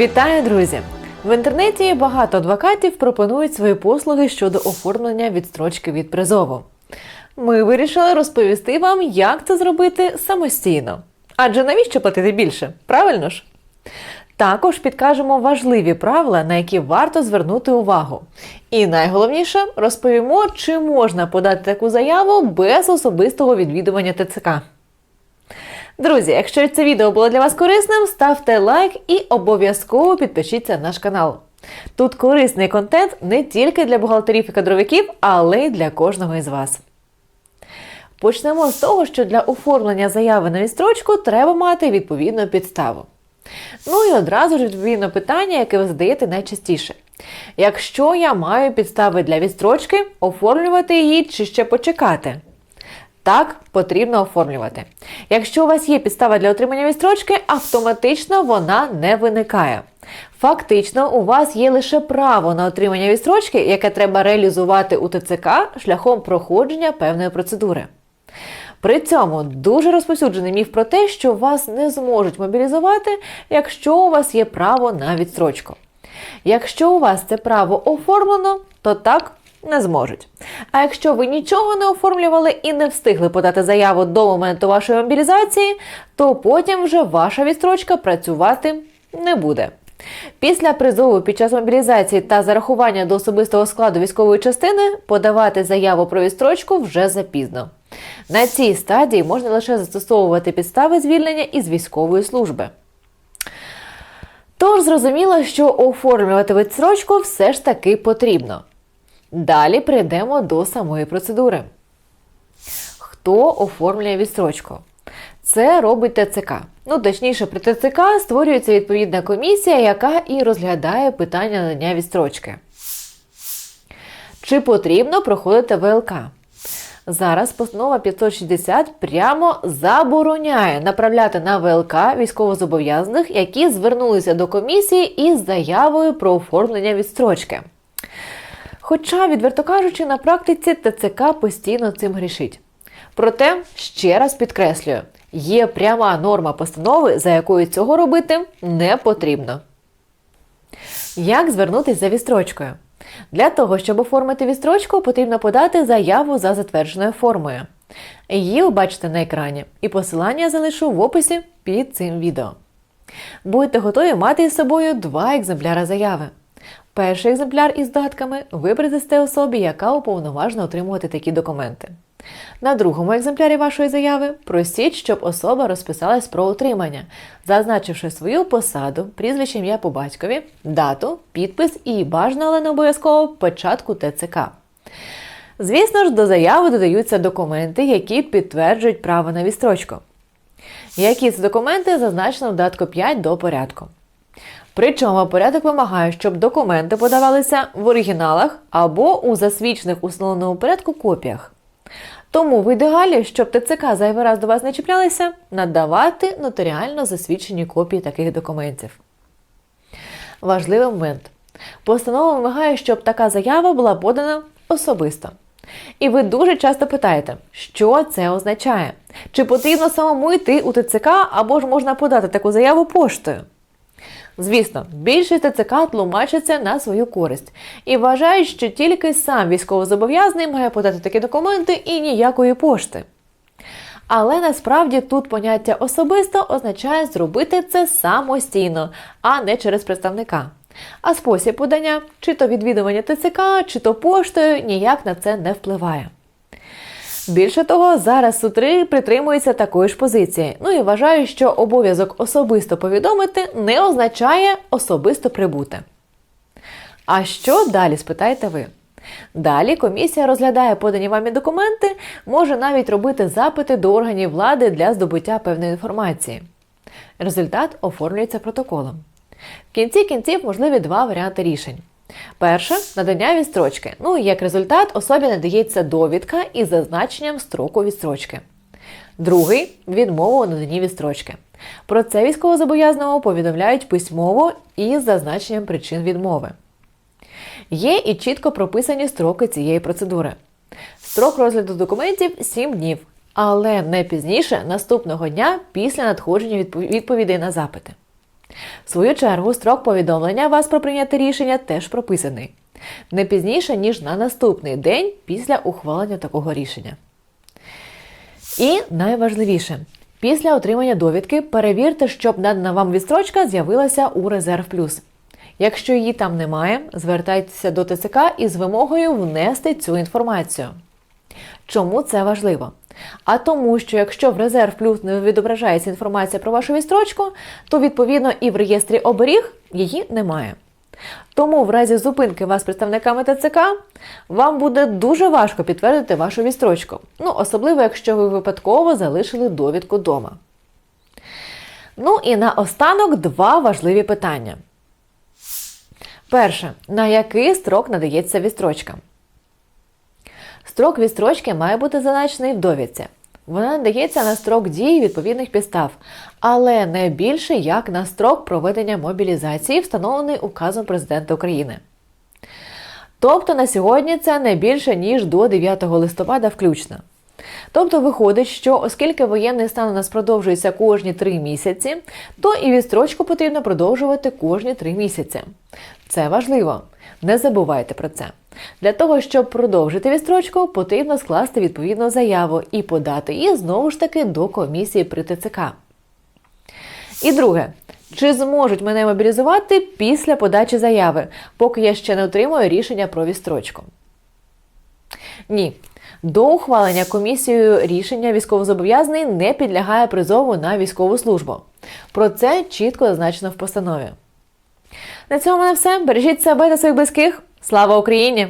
Вітаю, друзі! В інтернеті багато адвокатів пропонують свої послуги щодо оформлення відстрочки від призову. Ми вирішили розповісти вам, як це зробити самостійно. Адже навіщо платити більше? Правильно ж? Також підкажемо важливі правила, на які варто звернути увагу. І найголовніше розповімо, чи можна подати таку заяву без особистого відвідування ТЦК. Друзі, якщо це відео було для вас корисним, ставте лайк і обов'язково підпишіться на наш канал. Тут корисний контент не тільки для бухгалтерів і кадровиків, але й для кожного із вас. Почнемо з того, що для оформлення заяви на відстрочку треба мати відповідну підставу. Ну і одразу ж відповідно питання, яке ви задаєте найчастіше. Якщо я маю підстави для відстрочки, оформлювати її чи ще почекати? Так, потрібно оформлювати. Якщо у вас є підстава для отримання відстрочки, автоматично вона не виникає. Фактично, у вас є лише право на отримання відстрочки, яке треба реалізувати у ТЦК шляхом проходження певної процедури. При цьому дуже розповсюджений міф про те, що вас не зможуть мобілізувати, якщо у вас є право на відстрочку. Якщо у вас це право оформлено, то так не зможуть. А якщо ви нічого не оформлювали і не встигли подати заяву до моменту вашої мобілізації, то потім вже ваша відстрочка працювати не буде. Після призову під час мобілізації та зарахування до особистого складу військової частини подавати заяву про відстрочку вже запізно. На цій стадії можна лише застосовувати підстави звільнення із військової служби. Тож зрозуміло, що оформлювати відстрочку все ж таки потрібно. Далі прийдемо до самої процедури. Хто оформлює відстрочку? Це робить ТЦК. Ну, точніше, при ТЦК створюється відповідна комісія, яка і розглядає питання надання відстрочки. Чи потрібно проходити ВЛК? Зараз постанова 560 прямо забороняє направляти на ВЛК військовозобов'язаних, які звернулися до комісії із заявою про оформлення відстрочки. Хоча, відверто кажучи, на практиці ТЦК постійно цим грішить. Проте, ще раз підкреслюю, є пряма норма постанови, за якою цього робити не потрібно. Як звернутися за відстрочкою? Для того, щоб оформити відстрочку, потрібно подати заяву за затвердженою формою. Її ви бачите на екрані, і посилання залишу в описі під цим відео. Будете готові мати із собою два екземпляри заяви. Перший екземпляр із додатками ви придасте особі, яка уповноважена отримувати такі документи. На другому екземплярі вашої заяви просіть, щоб особа розписалась про утримання, зазначивши свою посаду, прізвище ім'я по батькові, дату, підпис і бажано, але не обов'язково початку ТЦК. Звісно ж, до заяви додаються документи, які підтверджують право на відстрочку. Які це документи зазначено в додатку 5 до порядку. Причому порядок вимагає, щоб документи подавалися в оригіналах або у засвідчених у встановленому порядку копіях. Тому в ідеалі, щоб ТЦК зайвий раз до вас не чіплялися, надавати нотаріально засвідчені копії таких документів. Важливий момент. Постанова вимагає, щоб така заява була подана особисто. І ви дуже часто питаєте, що це означає? Чи потрібно самому йти у ТЦК, або ж можна подати таку заяву поштою? Звісно, більшість ТЦК тлумачиться на свою користь і вважають, що тільки сам військовозобов'язаний має подати такі документи і ніякої пошти. Але насправді тут поняття особисто означає зробити це самостійно, а не через представника. А спосіб подання, чи то відвідування ТЦК, чи то поштою, ніяк на це не впливає. Більше того, зараз сутри притримуються такої ж позиції. Ну і вважаю, що обов'язок особисто повідомити не означає особисто прибути. А що далі, спитаєте ви? Далі комісія розглядає подані вами документи, може навіть робити запити до органів влади для здобуття певної інформації. Результат оформлюється протоколом. В кінці кінців можливі два варіанти рішень. Перше надання відстрочки. Ну і як результат, особі надається довідка із зазначенням строку відстрочки. Другий відмова у наданні відстрочки. Про це військовозобов'язаного повідомляють письмово із зазначенням причин відмови. Є і чітко прописані строки цієї процедури. Строк розгляду документів 7 днів, але не пізніше наступного дня після надходження відповідей на запити. В свою чергу, строк повідомлення вас про прийняте рішення теж прописаний. Не пізніше, ніж на наступний день після ухвалення такого рішення. І найважливіше, після отримання довідки перевірте, щоб надана вам відстрочка з'явилася у Резерв Плюс. Якщо її там немає, звертайтеся до ТЦК із вимогою внести цю інформацію. Чому це важливо? А тому, що якщо в резерв плюс не відображається інформація про вашу відстрочку, то відповідно і в реєстрі оберіг її немає. Тому в разі зупинки вас представниками ТЦК вам буде дуже важко підтвердити вашу відстрочку. Ну, особливо, якщо ви випадково залишили довідку вдома. Ну і наостанок два важливі питання. Перше, на який строк надається відстрочка? Строк відстрочки має бути зазначений в довідці. Вона надається на строк дії відповідних підстав, але не більше як на строк проведення мобілізації, встановлений указом президента України. Тобто на сьогодні це не більше ніж до 9 листопада включно. Тобто виходить, що оскільки воєнний стан у нас продовжується кожні три місяці, то і відстрочку потрібно продовжувати кожні три місяці. Це важливо. Не забувайте про це. Для того, щоб продовжити відстрочку, потрібно скласти відповідну заяву і подати її знову ж таки до комісії при ТЦК. І друге, чи зможуть мене мобілізувати після подачі заяви, поки я ще не отримую рішення про відстрочку? Ні. До ухвалення комісією рішення військовозобов'язаний не підлягає призову на військову службу. Про це чітко зазначено в постанові. На цьому не все. Бережіть себе та своїх близьких. Слава Україні!